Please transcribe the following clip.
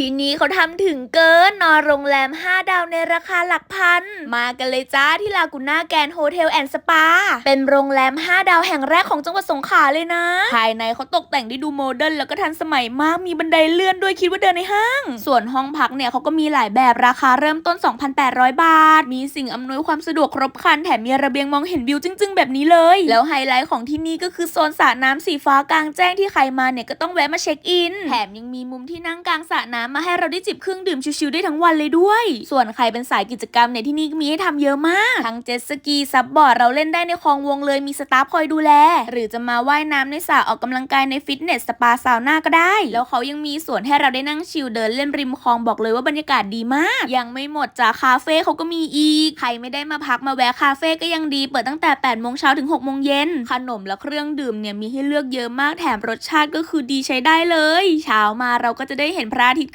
ที่นี้เขาทำถึงเกินนอนโรงแรม 5 ดาวในราคาหลักพัน มากันเลยจ้าที่ลากูน่าแกนโฮเทลแอนด์สปา เป็นโรงแรม 5 ดาวแห่งแรกของจังหวัดสงขลาเลยนะ ภายในเขาตกแต่งได้ดูโมเดิร์นแล้วก็ทันสมัยมากมีบันไดเลื่อนด้วยคิดว่าเดินในห้าง ส่วนห้องพักเนี่ยเขาก็มีหลายแบบราคาเริ่มต้น 2,800 บาท มีสิ่งอำนวยความสะดวกครบครันแถมมีระเบียงมองเห็นวิวจึ้งๆ แบบนี้เลย แล้วไฮไลท์ของที่นี่ก็คือโซนสระน้ำสีฟ้ากลางแจ้งที่ใครมาเนี่ยก็ต้องแวะมาเช็คอิน แถมยังมีมุมที่นั่งกลางสระน้ำมาให้เราได้จิบเครื่องดื่มชิวๆได้ทั้งวันเลยด้วย ส่วนใครเป็นสายกิจกรรมเนี่ยที่นี่ก็มีให้ทำเยอะมาก ทั้งเจ็ตสกีซับบอร์ดเราเล่นได้ในคลองวงเลยมีสตาฟคอยดูแล หรือจะมาว่ายน้ำในสระออกกำลังกายในฟิตเนสสปาซาวน่าก็ได้ แล้วเขายังมีสวนให้เราได้นั่งชิลเดินเล่นริมคลองบอกเลยว่าบรรยากาศดีมาก ยังไม่หมดจ้าคาเฟ่เขาก็มีอีกใครไม่ได้มาพักมาแวะคาเฟ่ก็ยังดี เปิดตั้งแต่8โมงเช้าถึง6โมงเย็นขนมและเครื่องดื่มเนี่ยมีให้เลือกเยอะมากแถมรสชาติก็คือดีใช้ได้เลย เช้ามาเราก็จะได้เห็นพระอาทิตย์